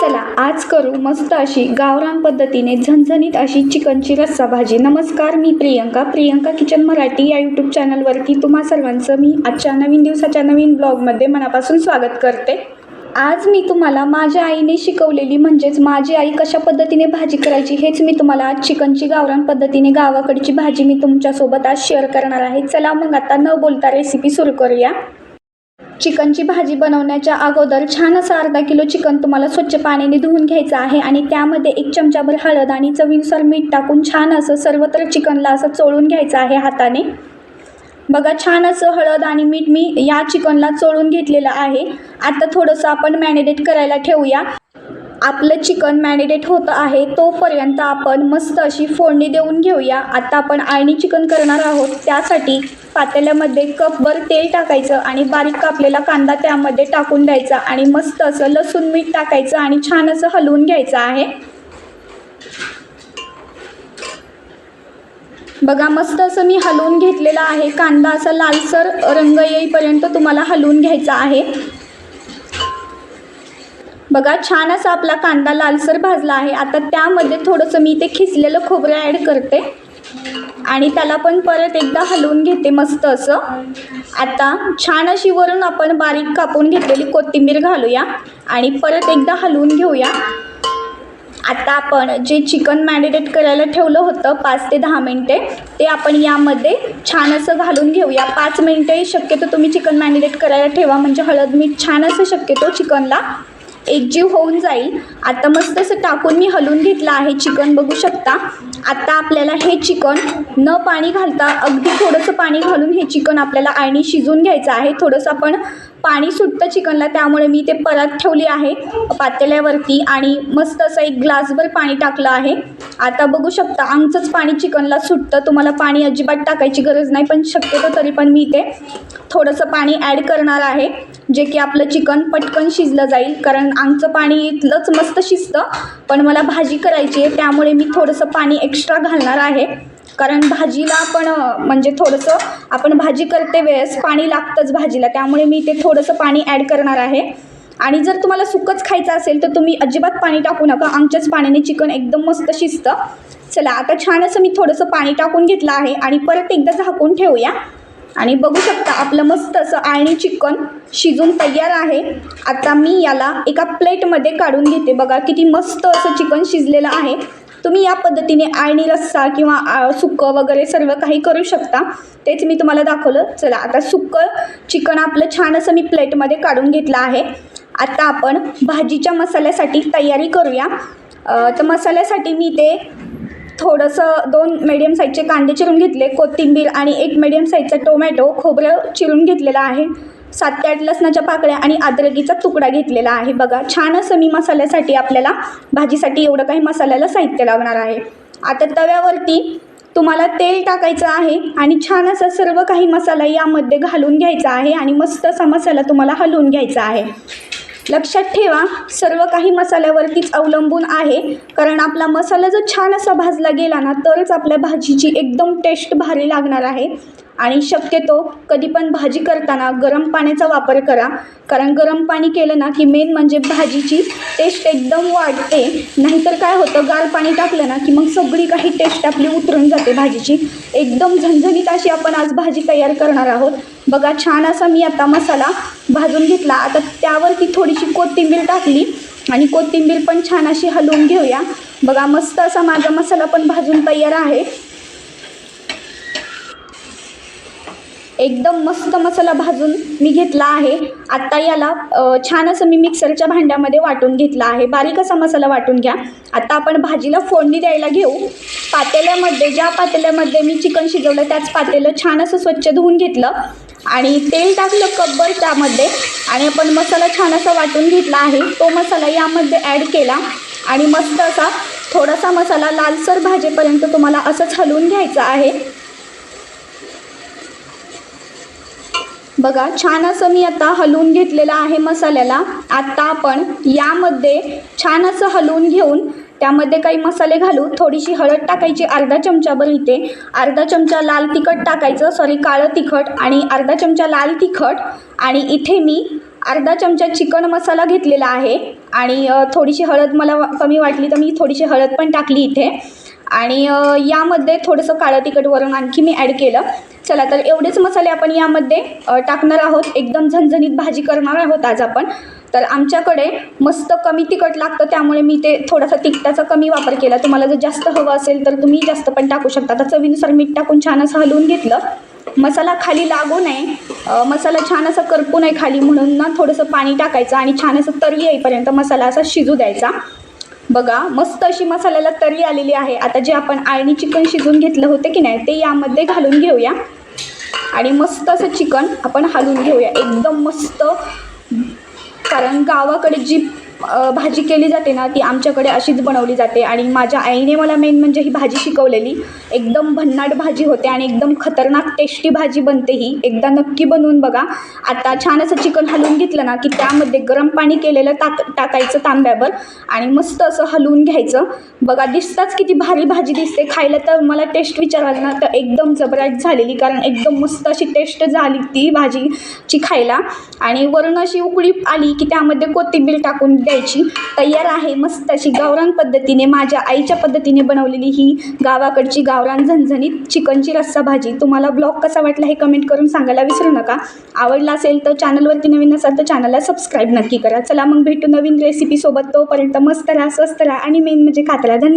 चला आज करू मस्त अशी गावरान पद्धतीने झणझणीत अशी चिकनची रस्सा भाजी. नमस्कार मी प्रियंका. प्रियंका किचन मराठी या यूट्यूब चॅनलवरती तुम्हा सर्वांचं मी आजच्या नवीन दिवसाच्या नवीन ब्लॉगमध्ये मनापासून स्वागत करते. आज मी तुम्हाला माझ्या आईने शिकवलेली म्हणजेच माझी आई कशा पद्धतीने भाजी करायची हेच मी तुम्हाला आज चिकनची गावरान पद्धतीने गावाकडची भाजी मी तुमच्यासोबत आज शेअर करणार आहे. चला मग आता न बोलता रेसिपी सुरू करूया. चिकनची भाजी बनवण्याच्या अगोदर छान असं अर्धा किलो चिकन तुम्हाला स्वच्छ पाण्याने धुवून घ्यायचं आहे आणि त्यामध्ये एक चमचाभर हळद आणि चवीनुसार मीठ टाकून छान असं सर्वत्र चिकनला असं चोळून घ्यायचं आहे हाताने. बघा छान असं हळद आणि मीठ मी या चिकनला चोळून घेतलेलं आहे. आता थोडंसं आपण मॅरिनेट करायला ठेवूया. आपलं चिकन मॅरिनेट होतं आहे तोपर्यंत आपण मस्त अशी फोडणी देऊन घेऊया. आता आपण आळणी चिकन करणार आहोत. त्यासाठी पातेल्यामध्ये कपभर तेल टाकायचं आणि बारीक कापलेला कांदा त्यामध्ये टाकून द्यायचा आणि मस्त असं लसूण मीठ टाकायचं आणि छान असं हलवून घ्यायचं आहे. बघा मस्त असं मी हलवून घेतलेलं आहे. कांदा असा लालसर रंग येईपर्यंत तुम्हाला हलवून घ्यायचा आहे. बघा छान असा आपला कांदा लालसर भाजला आहे. आता त्यामध्ये थोडंसं मी ते खिसलेलं खोबरं ॲड करते. आणि त्याला पण परत एकदा हलवून घेते मस्त असं. आता छान अशी वरून आपण बारीक कापून घेतलेली कोथिंबीर घालूया. आणि परत एकदा हलवून घेऊया. आता आपण जे चिकन मॅरिनेट करायला ठेवलं होतं पाच ते दहा मिनटे ते आपण यामध्ये छान असं घालून घेऊया. पाच मिनटे शक्यतो तुम्ही चिकन मॅरिनेट करायला ठेवा. म्हणजे हळद मीठ छान असं शक्यतो चिकनला एकजीव होऊन जाईल. आता मस्त असं टाकून मी हलवून घेतलं आहे. चिकन बघू शकता. आता आपल्याला हे चिकन न पाणी घालता अगदी थोडंसं पाणी घालून हे चिकन आपल्याला आळणी शिजून घ्यायचं आहे. थोडंसं आपण पाणी सुटतं चिकनला त्यामुळे मी ते परत ठेवली आहे पातेल्यावरती आणि मस्त असं एक ग्लासभर पाणी टाकलं आहे. आता बघू शकता आमचंच पाणी चिकनला सुटतं. तुम्हाला पाणी अजिबात टाकायची गरज नाही पण शक्यतो तरी पण मी ते थोडंसं पाणी ॲड करणार आहे जे की आपलं चिकन पटकन शिजलं जाईल. कारण आमचं पाणी इथलंच मस्त शिजतं पण मला भाजी करायची आहे त्यामुळे मी थोडंसं पाणी एक्स्ट्रा घालणार आहे. कारण भाजीला आपण म्हणजे थोडंसं आपण भाजी करते वेळेस पाणी लागतंच भाजीला. त्यामुळे मी ते थोडंसं पाणी ॲड करणार आहे. आणि जर तुम्हाला सुकंच खायचं असेल तर तुम्ही अजिबात पाणी टाकू नका. आमच्याच पाण्याने चिकन एकदम मस्त शिजतं. चला आता छान असं मी थोडंसं पाणी टाकून घेतलं आहे आणि परत एकदा झाकून ठेवूया. आणि बघू शकता आपलं मस्त असं आळणी चिकन शिजून तयार आहे. आता मी याला एका प्लेटमध्ये काढून घेते. बघा किती मस्त असं चिकन शिजलेलं आहे. तुम्ही या पद्धतीने आळणी रस्सा किंवा आ, सुक्कं वगैरे सर्व काही करू शकता. तेच मी तुम्हाला दाखवलं. चला आता सुक्कं चिकन आपलं छान असं मी प्लेटमध्ये काढून घेतलं आहे. आता आपण भाजीच्या मसाल्यासाठी तयारी करूया. तर मसाल्यासाठी मी ते थोडंसं दोन मीडियम साईजचे कांदे चिरून घेतले. कोथिंबीर आणि एक मीडियम साईजचा टोमॅटो खोबरं चिरून घेतलेलं आहे. सात ते आठ लसणाच्या पाकळ्या आणि अद्रकीचा तुकडा घेतलेला आहे. बघा छान असं मी मसाल्यासाठी आपल्याला भाजीसाठी एवढं काही मसाल्याला साहित्य लागणार आहे. आता तव्यावरती तुम्हाला तेल टाकायचं आहे आणि छान असा सर्व काही मसाला यामध्ये घालून घ्यायचा आहे आणि मस्त असा मसाला तुम्हाला हलवून घ्यायचा आहे. लक्षात ठेवा सर्व काही मसाल्यावरतीच अवलंबून आहे. कारण आपला मसाला जर छान असा भाजला गेला ना तरच आपल्या भाजीची एकदम टेस्ट भारी लागणार आहे. आणि शक्यतो कधी पण भाजी करताना गरम पाण्याचा वापर करा. कारण गरम पाणी केलं ना की मेन म्हणजे भाजीची टेस्ट एकदम वाढते. नाहीतर काय होतं गार पाणी टाकलं ना की मग सगळी काही टेस्ट आपली उतरून जाते भाजीची. एकदम झणझणीत अशी आपण आज भाजी तयार करणार आहोत. बघा छान असा मी आता मसाला भाजून घेतला. आता त्यावरती थोडीशी कोथिंबीर टाकली आणि कोथिंबीर पण छान अशी हलवून घेऊया. बघा मस्त असा माझा मसाला पण भाजून तयार आहे. एकदम मस्त मसाला भाजून मी घेतला आहे. आत्ता याला छान असं मी मिक्सरच्या भांड्यामध्ये वाटून घेतला आहे. बारीक असा मसाला वाटून घ्या. आता आपण भाजीला फोडणी द्यायला घेऊ. पातेल्यामध्ये ज्या पातेल्यामध्ये मी चिकन शिजवलं त्याच पातेलं छान असं स्वच्छ धुवून घेतलं. आणि तेल टाकलं कब्बर त्यामध्ये. आणि आपण मसाला छान असा वाटून घेतला आहे. तो मसाला यामध्ये ॲड केला. आणि मस्त असा थोडासा मसाला लालसर भाजेपर्यंत तुम्हाला असंच हलवून घ्यायचा आहे. बघा छान असं मी आता हलवून घेतलेलं आहे मसाल्याला. आत्ता आपण यामध्ये छान असं हलवून घेऊन त्यामध्ये काही मसाले घालू थोडीशी हळद टाकायची अर्धा चमचाभर इथे अर्धा चमचा लाल तिखट टाकायचं सॉरी काळं तिखट आणि अर्धा चमचा लाल तिखट. आणि इथे मी अर्धा चमचा चिकन मसाला घेतलेला आहे. आणि थोडीशी हळद मला कमी वाटली तर मी थोडीशी हळद पण टाकली इथे. आणि यामध्ये थोडंसं काळं तिखट वरून आणखी मी ॲड केलं. चला तर एवढेच मसाले आपण यामध्ये टाकणार आहोत. एकदम झणझणीत भाजी करणार आहोत आज आपण. तर आमच्याकडे मस्त कमी तिखट लागतं त्यामुळे मी ते थोडासा तिखटाचा कमी वापर केला. तुम्हाला जर जास्त हवं असेल तर तुम्ही जास्त पण टाकू शकता. आता चवीनुसार मीठ टाकून छान असं हलवून घेतलं. मसाला खाली लागू नये. मसाला छान असा करपू नये खाली म्हणून ना थोडंसं पाणी टाकायचं आणि छान असं तरी येईपर्यंत मसाला असा शिजू द्यायचा. बघा मस्त अशी मसाल्याला तरी आलेली आहे. आता जे आपण आळणी चिकन शिजून घेतलं होतं की नाही ते यामध्ये घालून घेऊया. आणि मस्त असं चिकन आपण हलवून घेऊया. एकदम मस्त. कारण गावाकडे जी भाजी केली जाते ना ती आमच्याकडे अशीच बनवली जाते. आणि माझ्या आईने मला मेन म्हणजे ही भाजी शिकवलेली. एकदम भन्नाट भाजी होते आणि एकदम खतरनाक टेस्टी भाजी बनते ही. एकदा नक्की बनवून बघा. आता छान असं चिकन हलवून घेतलं ना की त्यामध्ये गरम पाणी केलेलं टाक टाकायचं तांब्यावर आणि मस्त असं हलवून घ्यायचं. बघा दिसताच किती भारी भाजी दिसते. खायला तर मला टेस्ट विचाराल ना तर एकदम जबराट झालेली कारण एकदम मस्त अशी टेस्ट झाली ती भाजीची खायला. आणि वरून अशी उकळी आली की त्यामध्ये कोथिंबीर टाकून द्यायची. तयार आहे मस्त अशी गावरान पद्धतीने माझ्या आईच्या पद्धतीने बनवलेली ही गावाकडची गावरान झणझणीत चिकनची रस्सा भाजी. तुम्हाला ब्लॉग कसा वाटला हे कमेंट करून सांगायला विसरू नका. आवडला असेल तर चॅनलवरती नवीन असाल तर चॅनलला सबस्क्राईब नक्की करा. चला मग भेटू नवीन रेसिपीसोबत तोपर्यंत मस्त राहा स्वस्त राहा आणि मेन म्हणजे खात राहा धन्यवाद